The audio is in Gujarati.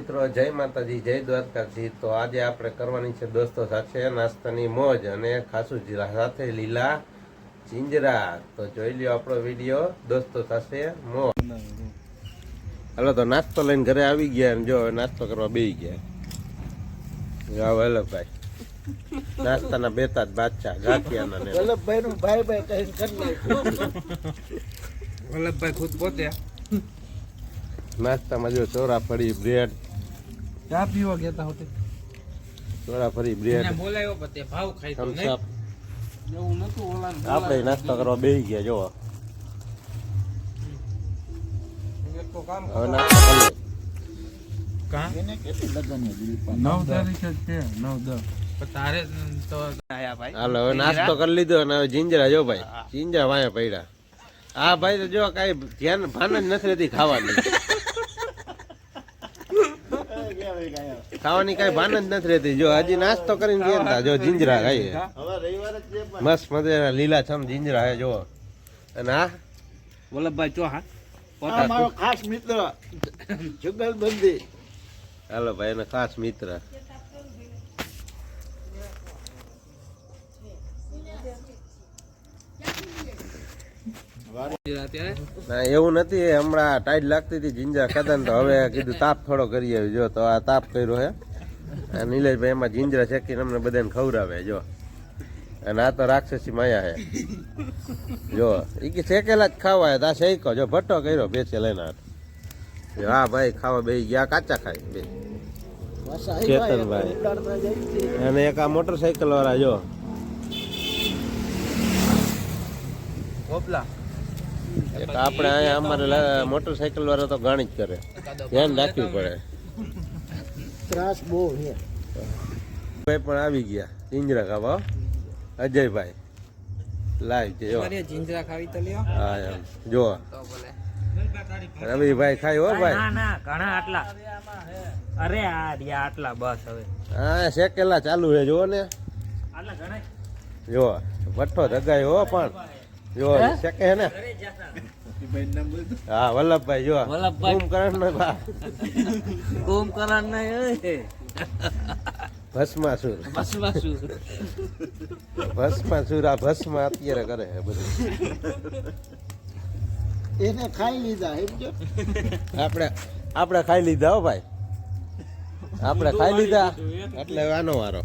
મિત્રો જય માતાજી જય દ્વારકાજી તો આજે આપણે કરવાની છે દોસ્તો સાથે નાસ્તાની મોજ અને ખાસું સાથે લીલા ચિંજરા. તો જોઈ લ્યો આપણો વીડિયો દોસ્તો સાથે મોજ. હલો તો નાસ્તો લઈને ઘરે આવી ગયા અને જો નાસ્તો કરવા બેસી ગયા. વલ્લભભાઈ નાસ્તાના બેતા જ બાદશાહ ગાંઠિયાના ને. વલ્લભભાઈ નું ભાઈ ભાઈ કહીને કરી વલ્લભભાઈ ખુદ પોતે. નાસ્તામાં જો ચોરા ફરી બ્રેડ ચા પીવા ગયા હોતે. થોડા ફરી બ્રેડ બોલાયો પતે ભાવ ખાઈ તો નહીં. એવું નતું ઓલા આપણે નાસ્તો કરવા બેસી ગયા જો નાસ્તો કરી લઈએ. કાં? એને કેટલી લગન નવ તારીખે છે નવ દસ. પણ તારે તો આયા ભાઈ. હાલો હવે નાસ્તો કરી લીધો અને હવે જીંજરા જો ભાઈ. જીંજરા વાયા પડ્યા. આ ભાઈ તો જો કઈ ધ્યાન ભાન જ નથી રહેતી ખાવાની. ખાવાની કઈ ભાન જ નથી રહેતી. જો હજી નાસ્તો કરીને ગયા તા જો જીંજરા ખાઈએ. મસ્ત મજાના લીલા છમ જીંજરા હે જો અને આ? વલ્લભભાઈ ચોહા આ મારો ખાસ મિત્ર જુગલબંધી હાલો ભાઈ એનો ખાસ મિત્ર. ના, એવું નથી. હમણાં ટાઈટ લાગતી હતી જીંજરા ખાધા ને તો હવે કીધું તાપ થોડો કરી આવી. જો, તો આ તાપ કર્યો હે. નિલેશભાઈ એમાં જીંજરા શેકીને અમને બધાને ખવડાવે, જો. અને આ તો રાક્ષસી માયા હે. જો એ કે શેકેલા જ ખાવા આ શેકો જો ભટ્ટો કર્યો બેસે લઈને હા, ભાઈ, ખાવા બે ગયા. કાચા ખાય, બે. ચેતનભાઈ. અને એક આ મોટરસાયકલ વાળા જો. ગોપલા. એક આપણે અહીંયા અમારે મોટરસાઇકલ વાળા તો ગાણી જ કરે. ધ્યાન રાખવું પડે. ત્રાસ બહુ છે. ભાઈ પણ આવી ગયા. ઇન્દ્રા ખાવા હો. અજયભાઈ. લાઈવ છે જો. જીંજરા ખાવી તો લ્યો. હા એમ. જો. બોલે રવિભાઈ ખાય હો ભાઈ. ના ના ઘણા આટલા. અરે આ રિયા આટલા બસ હવે. હા શેકેલા ચાલુ છે જો ને. આટલા ઘણા. જો ભઠ્ઠો જગાય હો પણ. જો શકે હે ને? હા વલ્લભભાઈ જો. વલ્લભભાઈ. કુંભકર્ણ ને બા. કુંભકરણ નહીં ભસ્માસુર. શું ભસ્માસુર આ ભસ્મ અત્યારે કરે છે બધું. એને ખાઈ લીધા સમજો આપણે આપણે ખાઈ લીધા હો ભાઈ. આપણે ખાઈ લીધા. એટલે આનો વારો.